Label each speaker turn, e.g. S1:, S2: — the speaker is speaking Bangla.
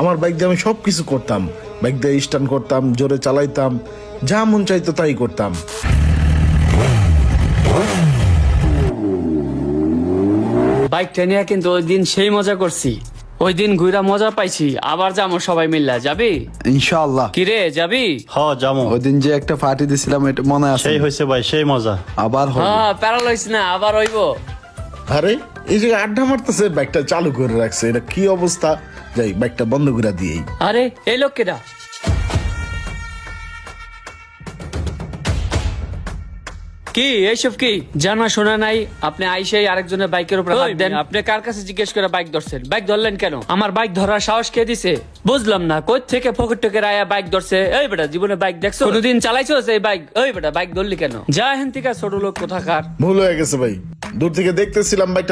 S1: আমার বাইক দিয়ে আমি সব কিছু করতাম। বাইক দিয়ে স্টান করতাম জোরে চালাইতাম যা মন চাইতো তাই করতাম।
S2: বাইকটা নিয়ে কিন্তু ওই দিন সেই মজা করছি। ওই দিন ঘুরা মজা পাইছি আবার যাব সবাই মিল্লা। যাবি?
S3: ইনশাআল্লাহ।
S2: কিরে যাবি?
S4: হ জামু
S3: ওই দিন যে একটা পার্টি দিছিলাম এটা মনে আছে?
S4: সেই হয়েছে ভাই সেই মজা।
S3: আবার হবে
S2: হ্যাঁ প্যারালাইস না আবার হইব।
S1: আরে এই যে আড্ডা মারতেছে বাইকটা চালু করে রাখছে। এটা কি অবস্থা? যাই বাইকটা বন্ধ করে দিয়েই।
S2: আরে এই লোক কেডা কি এইসব কি? জানা শোনা নাই আপনি আইসাই আরেকজনের বাইকের উপর হাত দেন। আপনি কার কাছে জিজ্ঞেস করে বাইক ধরছেন? বাইক ধরলেন কেন? আমার বাইক ধরার সাহস কে দিছে? বুঝলাম না কই থেকে পকেট টকের আয়া বাইক ধরছে? এই বেটা জীবনে বাইক দেখছ? কোনদিন চালাইছো এই বাইক ওই বেটা বাইক ধরলি কেন? যা হেন থেকে ছোট লোক কোথাকার।
S1: ভুল হয়ে গেছে ভাই। দূর থেকে দেখতেছিলাম বাইকটা